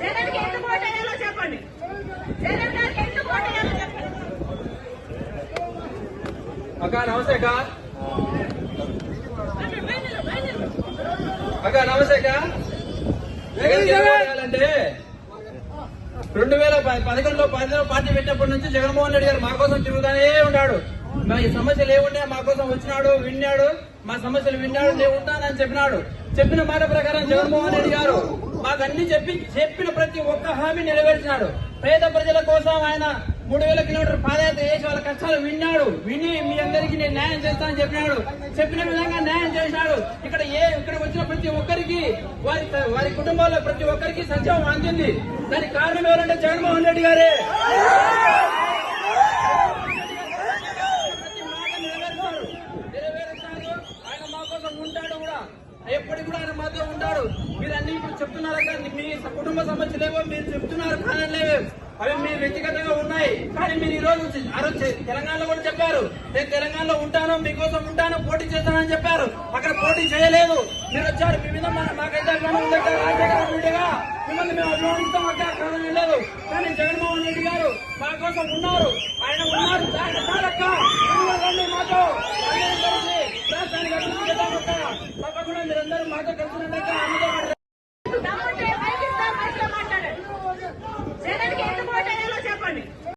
జగన్కి ఎందుకు ఓటేయాలో చెప్పండి. జగన్ గారికి ఎందుకు ఓటేయాలో చెప్పండి. అక్క నమస్తే అక్క. అక్క నమస్తే అక్క. జగన్ చేయాలంటే రెండు వేల పదకొండులో పదిలో పార్టీ పెట్టినప్పటి నుంచి జగన్మోహన్ రెడ్డి గారు మా కోసం తిరుగుతానే ఉన్నాడు. మా ఈ సమస్యలు ఏముంటే మా కోసం వచ్చినాడు విన్నాడు. మా సమస్యలు విన్నాడు నేను ఉంటానని చెప్పినాడు. చెప్పిన మాట ప్రకారం జగన్మోహన్ రెడ్డి గారు మాకు అన్ని చెప్పి చెప్పిన ప్రతి ఒక్క హామీ నెరవేర్చినాడు. పేద ప్రజల కోసం ఆయన మూడు వేల కిలోమీటర్ పాదయాత్ర చేసి వాళ్ళ కష్టాలు విన్నాడు. విని మీ అందరికీ నేను న్యాయం చేస్తానని చెప్పినాడు. చెప్పిన విధంగా న్యాయం చేసినాడు ఇక్కడ ఏ ఇక్కడ వచ్చిన ప్రతి ఒక్కరికి వారి వారి కుటుంబాల్లో ప్రతి ఒక్కరికి సంక్షేమం అందింది. దానికి కారణం ఎవరంటే జగన్మోహన్ రెడ్డి గారే. మా కోసం ఉంటాడు కూడా. ఎప్పటికి కూడా ఆయన మాతో ఉంటాడు. చెప్తున్నారు కానీ మీ కుటుంబ సమస్యలేవో మీరు చెప్తున్నారు కానీ అవి మీ వ్యక్తిగతంగా ఉన్నాయి. కానీ మీరు ఈ రోజు ఆ రోజు తెలంగాణలో కూడా చెప్పారు. నేను తెలంగాణలో ఉంటాను మీకోసం ఉంటాను పోటీ చేస్తానని చెప్పారు. అక్కడ పోటీ చేయలేదు. మీరు వచ్చారు. మీ మీద మాకైతే అభిమానం రాజశేఖర రెడ్డిగా మిమ్మల్ని మేము అభిమానిస్తాం అక్కడ. కారణం లేదు కానీ జగన్మోహన్ రెడ్డి గారు మా కోసం ఉన్నారు. ఆయన ఉన్నారు. దాని చాలక్క మీరు మాతో. అందరూ రాష్ట్రానికి తప్పకుండా మీరందరూ మాతో కలిసి